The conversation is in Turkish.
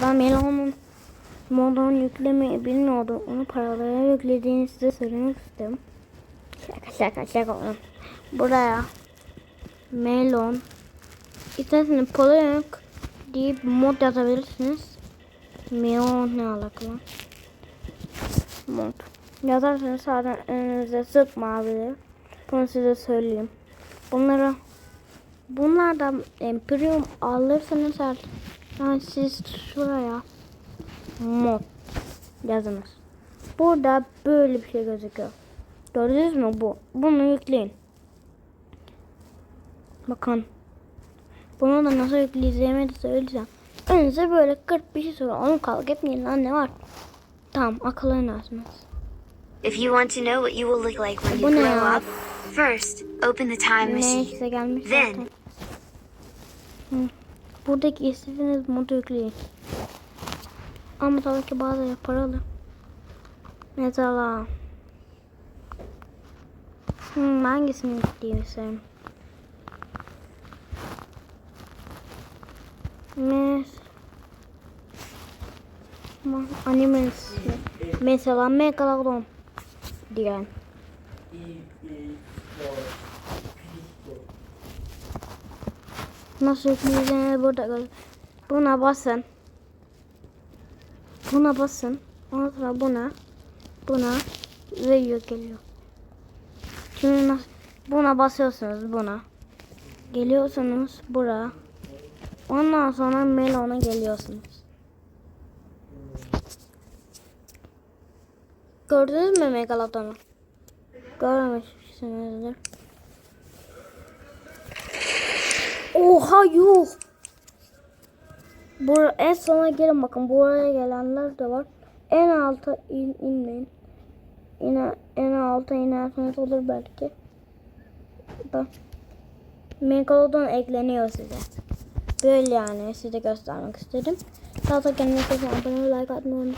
Ben Melon'un modunu yüklemeyi bilmiyordum. Onu paralara yüklediğini size söylemek istedim. Şaka şaka şaka. Buraya Melon İsterseniz Polyok deyip mod yazabilirsiniz. Melon ne alakalı? Mod. Yazarsanız zaten önünüze sık mavileri. Bunu size söyleyeyim. Bunları bunlardan e, alırsanız eğer yani siz şuraya mod yazınız. Burada böyle bir şey gözüküyor. Gördünüz mü bu? Bunu yükleyin. Bakın. Bunu da nasıl yükleyeceğimi de söyleyeceğim. Önce böyle 40 bir şey sonra onu kalk etmeyin lan ne var? Tamam akıl oynarsınız. If you want to know what you will look like when you grow up, first open the time machine. Neyse gelmiş Then- zaten. Hı. Buradaki istediğiniz modu yükleyin. Ama tabii ki bazıları paralı. Mesela hmm, hangisini yükleyeyim sen? Mes Ma- Animes Mesela Megalodon diyen. Nasıl yükleyeceğini burada gör. Buna basın. Buna basın. Ondan sonra buna. Buna. Ve yükleniyor. Şimdi nasıl? Buna basıyorsunuz buna. Geliyorsunuz buraya. Ondan sonra melona geliyorsunuz. Gördünüz mü Megalodon'u? Görmemişsinizdir. Oha yuh. Bur en sona gelin bakın buraya gelenler de var. En alta in, inmeyin. Yine en alta inerseniz olur belki. Da. Megalodon ekleniyor size. Böyle yani size göstermek istedim. Daha da kendinize abone olmayı like atmayı.